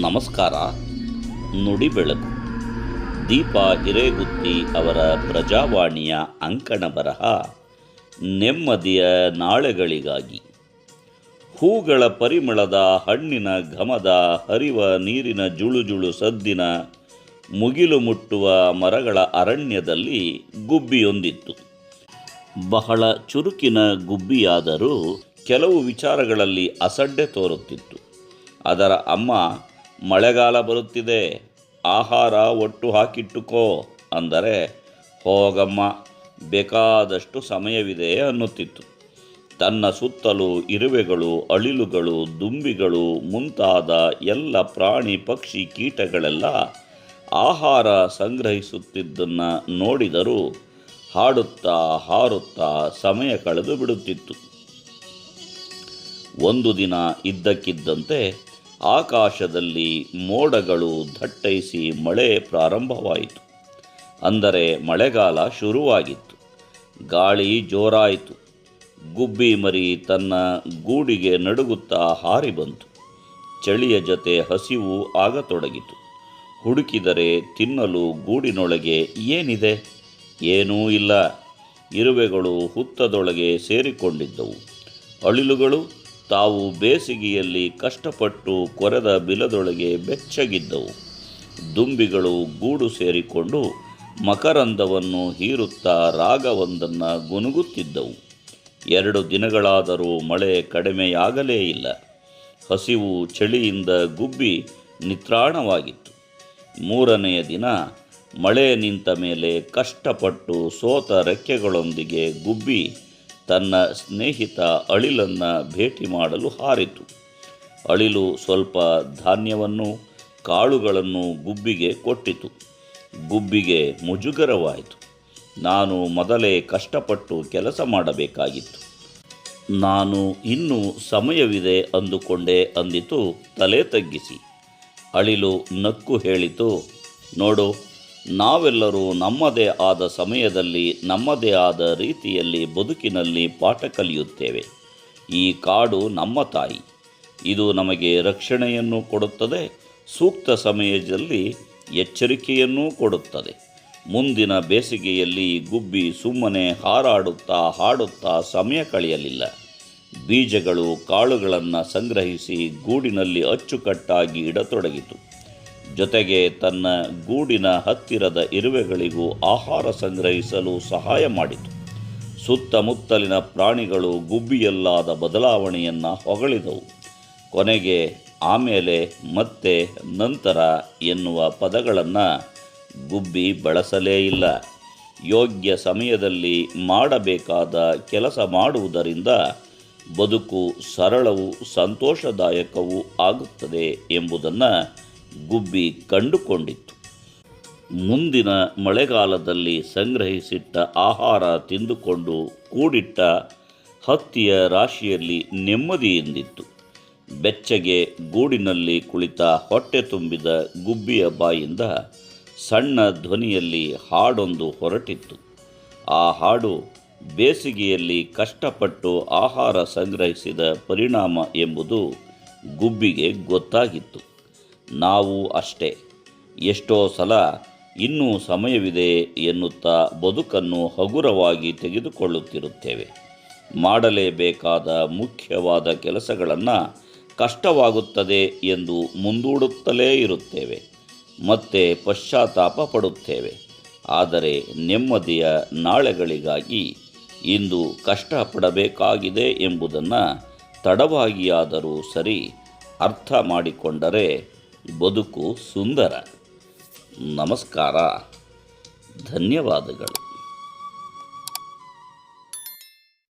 ನಮಸ್ಕಾರ. ನುಡಿ ಬೆಳಕು. ದೀಪ ಹಿರೇಗುತ್ತಿ ಅವರ ಪ್ರಜಾವಾಣಿಯ ಅಂಕಣ ಬರಹ, ನೆಮ್ಮದಿಯ ನಾಳೆಗಳಿಗಾಗಿ. ಹೂಗಳ ಪರಿಮಳದ ಹಣ್ಣಿನ ಘಮದ ಹರಿವ ನೀರಿನ ಜುಳುಜುಳು ಸದ್ದಿನ ಮುಗಿಲು ಮುಟ್ಟುವ ಮರಗಳ ಅರಣ್ಯದಲ್ಲಿ ಗುಬ್ಬಿಯೊಂದಿತ್ತು. ಬಹಳ ಚುರುಕಿನ ಗುಬ್ಬಿಯಾದರೂ ಕೆಲವು ವಿಚಾರಗಳಲ್ಲಿ ಅಸಡ್ಡೆ ತೋರುತ್ತಿತ್ತು. ಅದರ ಅಮ್ಮ ಮಳೆಗಾಲ ಬರುತ್ತಿದೆ, ಆಹಾರ ಒಟ್ಟು ಹಾಕಿಟ್ಟುಕೋ ಅಂದರೆ, ಹೋಗಮ್ಮ, ಬೇಕಾದಷ್ಟು ಸಮಯವಿದೆ ಅನ್ನುತ್ತಿತ್ತು. ತನ್ನ ಸುತ್ತಲೂ ಇರುವೆಗಳು, ಅಳಿಲುಗಳು, ದುಂಬಿಗಳು, ಮುಂತಾದ ಎಲ್ಲ ಪ್ರಾಣಿ, ಪಕ್ಷಿ, ಕೀಟಗಳೆಲ್ಲ ಆಹಾರ ಸಂಗ್ರಹಿಸುತ್ತಿದ್ದನ್ನು ನೋಡಿದರೂ ಹಾಡುತ್ತಾ ಹಾರುತ್ತಾ ಸಮಯ ಕಳೆದು ಬಿಡುತ್ತಿತ್ತು. ಒಂದು ದಿನ ಇದ್ದಕ್ಕಿದ್ದಂತೆ ಆಕಾಶದಲ್ಲಿ ಮೋಡಗಳು ದಟ್ಟೈಸಿ ಮಳೆ ಪ್ರಾರಂಭವಾಯಿತು. ಅಂದರೆ ಮಳೆಗಾಲ ಶುರುವಾಗಿತ್ತು. ಗಾಳಿ ಜೋರಾಯಿತು. ಗುಬ್ಬಿ ಮರಿ ತನ್ನ ಗೂಡಿಗೆ ನಡುಗುತ್ತಾ ಹಾರಿ ಬಂತು ಚಳಿಯ ಜೊತೆ ಹಸಿವು ಆಗತೊಡಗಿತು. ಹುಡುಕಿದರೆ ತಿನ್ನಲು ಗೂಡಿನೊಳಗೆ ಏನಿದೆ? ಏನೂ ಇಲ್ಲ. ಇರುವೆಗಳು ಹುತ್ತದೊಳಗೆ ಸೇರಿಕೊಂಡಿದ್ದವು. ಅಳಿಲುಗಳು ತಾವು ಬೇಸಿಗೆಯಲ್ಲಿ ಕಷ್ಟಪಟ್ಟು ಕೊರೆದ ಬಿಲದೊಳಗೆ ಬೆಚ್ಚಗಿದ್ದವು. ದುಂಬಿಗಳು ಗೂಡು ಸೇರಿಕೊಂಡು ಮಕರಂದವನ್ನು ಹೀರುತ್ತಾ ರಾಗವೊಂದನ್ನು ಗುನುಗುತ್ತಿದ್ದವು. ಎರಡು ದಿನಗಳಾದರೂ ಮಳೆ ಕಡಿಮೆಯಾಗಲೇ ಇಲ್ಲ. ಹಸಿವು ಚಳಿಯಿಂದ ಗುಬ್ಬಿ ನಿತ್ರಾಣವಾಗಿತ್ತು. ಮೂರನೆಯ ದಿನ ಮಳೆ ನಿಂತ ಮೇಲೆ ಕಷ್ಟಪಟ್ಟು ಸೋತ ರೆಕ್ಕೆಗಳೊಂದಿಗೆ ಗುಬ್ಬಿ ತನ್ನ ಸ್ನೇಹಿತ ಅಳಿಲನ್ನು ಭೇಟಿ ಮಾಡಲು ಹಾರಿತು. ಅಳಿಲು ಸ್ವಲ್ಪ ಧಾನ್ಯವನ್ನು, ಕಾಳುಗಳನ್ನು ಗುಬ್ಬಿಗೆ ಕೊಟ್ಟಿತು. ಗುಬ್ಬಿಗೆ ಮುಜುಗರವಾಯಿತು. ನಾನು ಮೊದಲೇ ಕಷ್ಟಪಟ್ಟು ಕೆಲಸ ಮಾಡಬೇಕಾಗಿತ್ತು. ನಾನು ಇನ್ನೂ ಸಮಯವಿದೆ ಅಂದುಕೊಂಡೆ ಅಂದಿತು ತಲೆ ತಗ್ಗಿಸಿ. ಅಳಿಲು ನಕ್ಕು ಹೇಳಿತು, ನೋಡು ನಾವೆಲ್ಲರೂ ನಮ್ಮದೇ ಆದ ಸಮಯದಲ್ಲಿ, ನಮ್ಮದೇ ಆದ ರೀತಿಯಲ್ಲಿ ಬದುಕಿನಲ್ಲಿ ಪಾಠ ಕಲಿಯುತ್ತೇವೆ. ಈ ಕಾಡು ನಮ್ಮ ತಾಯಿ. ಇದು ನಮಗೆ ರಕ್ಷಣೆಯನ್ನು ಕೊಡುತ್ತದೆ, ಸೂಕ್ತ ಸಮಯದಲ್ಲಿ ಎಚ್ಚರಿಕೆಯನ್ನೂ ಕೊಡುತ್ತದೆ. ಮುಂದಿನ ಬೇಸಿಗೆಯಲ್ಲಿ ಗುಬ್ಬಿ ಸುಮ್ಮನೆ ಹಾರಾಡುತ್ತಾ ಹಾಡುತ್ತಾ ಸಮಯ ಕಳೆಯಲಿಲ್ಲ. ಬೀಜಗಳು ಕಾಳುಗಳನ್ನು ಸಂಗ್ರಹಿಸಿ ಗೂಡಿನಲ್ಲಿ ಅಚ್ಚುಕಟ್ಟಾಗಿ ಇಡತೊಡಗಿತು. ಜೊತೆಗೆ ತನ್ನ ಗೂಡಿನ ಹತ್ತಿರದ ಇರುವೆಗಳಿಗೂ ಆಹಾರ ಸಂಗ್ರಹಿಸಲು ಸಹಾಯ ಮಾಡಿತು. ಸುತ್ತಮುತ್ತಲಿನ ಪ್ರಾಣಿಗಳು ಗುಬ್ಬಿಯಲ್ಲಾದ ಬದಲಾವಣೆಯನ್ನು ಹೊಗಳಿದವು. ಕೊನೆಗೆ ಆಮೇಲೆ ಮತ್ತೆ ನಂತರ ಎನ್ನುವ ಪದಗಳನ್ನು ಗುಬ್ಬಿ ಬಳಸಲೇ ಇಲ್ಲ. ಯೋಗ್ಯ ಸಮಯದಲ್ಲಿ ಮಾಡಬೇಕಾದ ಕೆಲಸ ಮಾಡುವುದರಿಂದ ಬದುಕು ಸರಳವೂ ಸಂತೋಷದಾಯಕವೂ ಆಗುತ್ತದೆ ಎಂಬುದನ್ನು ಗುಬ್ಬಿ ಕಂಡುಕೊಂಡಿತ್ತು. ಮುಂದಿನ ಮಳೆಗಾಲದಲ್ಲಿ ಸಂಗ್ರಹಿಸಿಟ್ಟ ಆಹಾರ ತಿಂದುಕೊಂಡು ಕೂಡಿಟ್ಟ ಹತ್ತಿಯ ರಾಶಿಯಲ್ಲಿ ನೆಮ್ಮದಿಯಿಂದಿತ್ತು ಬೆಚ್ಚಗೆ ಗೂಡಿನಲ್ಲಿ ಕುಳಿತ ಹೊಟ್ಟೆ ತುಂಬಿದ ಗುಬ್ಬಿಯ ಬಾಯಿಂದ ಸಣ್ಣ ಧ್ವನಿಯಲ್ಲಿ ಹಾಡೊಂದು ಹೊರಟಿತ್ತು. ಆ ಹಾಡು ಬೇಸಿಗೆಯಲ್ಲಿ ಕಷ್ಟಪಟ್ಟು ಆಹಾರ ಸಂಗ್ರಹಿಸಿದ ಪರಿಣಾಮ ಎಂಬುದು ಗುಬ್ಬಿಗೆ ಗೊತ್ತಾಗಿತ್ತು. ನಾವು ಅಷ್ಟೇ. ಎಷ್ಟೋ ಸಲ ಇನ್ನೂ ಸಮಯವಿದೆ ಎನ್ನುತ್ತಾ ಬದುಕನ್ನು ಹಗುರವಾಗಿ ತೆಗೆದುಕೊಳ್ಳುತ್ತಿರುತ್ತೇವೆ. ಮಾಡಲೇಬೇಕಾದ ಮುಖ್ಯವಾದ ಕೆಲಸಗಳನ್ನು ಕಷ್ಟವಾಗುತ್ತದೆ ಎಂದು ಮುಂದೂಡುತ್ತಲೇ ಇರುತ್ತೇವೆ. ಮತ್ತೆ ಪಶ್ಚಾತ್ತಾಪ ಪಡುತ್ತೇವೆ. ಆದರೆ ನೆಮ್ಮದಿಯ ನಾಳೆಗಳಿಗಾಗಿ ಇಂದು ಕಷ್ಟಪಡಬೇಕಾಗಿದೆ ಎಂಬುದನ್ನು ತಡವಾಗಿಯಾದರೂ ಸರಿ ಅರ್ಥ ಮಾಡಿಕೊಂಡರೆ ಬದುಕು ಸುಂದರ. ನಮಸ್ಕಾರ. ಧನ್ಯವಾದಗಳು.